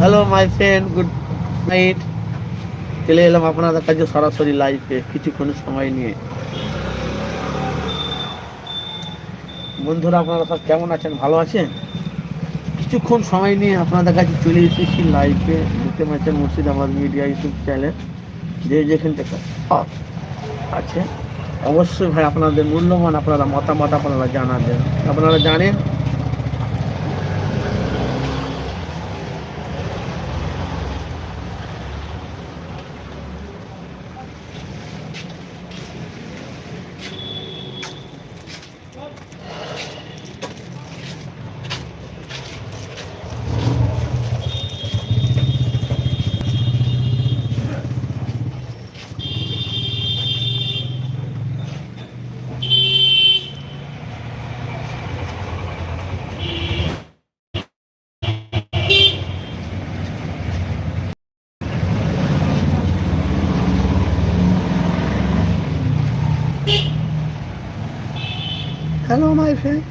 Hello my friend good night চলে এলাম আপনাদের কাছে সরাসরি লাইভে কিছুক্ষণ সময় নিয়ে। বন্ধুরা, আপনারা সব কেমন আছেন? ভালো আছেন? কিছুক্ষণ সময় নিয়ে আপনাদের কাছে চলে এসেছি লাইভে দেখতে পাচ্ছেন মুর্শিদাবাদ মিডিয়া ইউটিউব চ্যানেল যে যেখান থেকে আছে। অবশ্যই ভাই, আপনাদের মূল্যবান আপনারা মতামত আপনারা জানাবেন। আপনারা জানেন hello my friend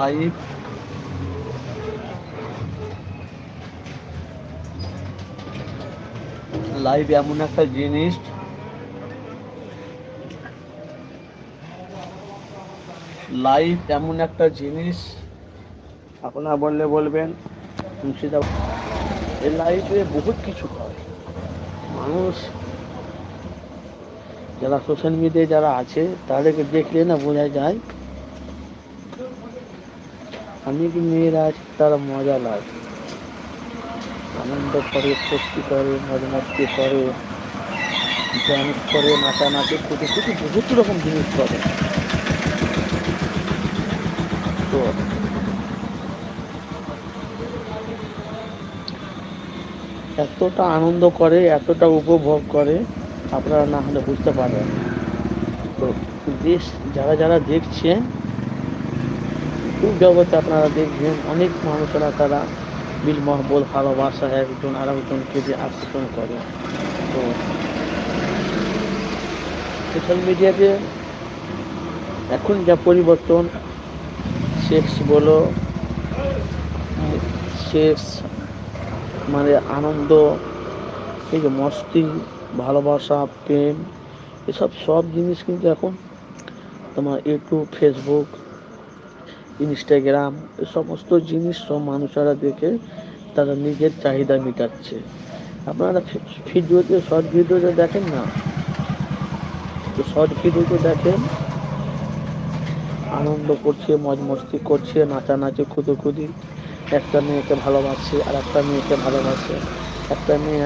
live live এমন একটা জিনিস। লাইভ এমন একটা জিনিস। আপনারা বললে বলবেন, মুর্শিদাবাদ। এই লাইভে বহুত কিছু হয়। মানুষ যারা সোশ্যাল মিডিয়ায় যারা আছে, তাদেরকে দেখলে না বোঝা যায় অনেক মেয়েরা আছে তারা মজা লাগে আনন্দ করে ফুর্তি করে মজা মস্তি করে ডান্স করে, নাচানাচি কুটি কুটি বহুত রকম জিনিস করে। তো এতটা আনন্দ করে, এতটা উপভোগ করে, আপনারা না হলে বুঝতে পারবেন তো দেশ যারা যারা দেখছেন খুব জগতে আপনারা দেখবেন অনেক মানুষেরা তারা বিল মহব্বত ভালোবাসা একজন আর একজনকে যে আকর্ষণ করে। তো সোশ্যাল মিডিয়াতে এখন যা পরিবর্তন সেক্স বলো সেক্স মানে আনন্দ, এই যে মস্তি, ভালোবাসা, প্রেম, এসব সব জিনিস কিন্তু এখন তোমার ইউটিউব ফেসবুক ইনস্টাগ্রাম এ সমস্ত জিনিস সব মানুষেরা দেখে তারা নিজের চাহিদা মেটাচ্ছে। আপনারা ভিডিওতে শর্ট ভিডিওতে দেখেন না? তো শর্ট ভিডিওতে দেখেন। আনন্দ করছে, মজ মস্তি করছে, নাচানাচি খুদুখুদি একটা মেয়েকে ভালোবাসছে আর একটা মেয়েকে ভালোবাসে। একটা মেয়ে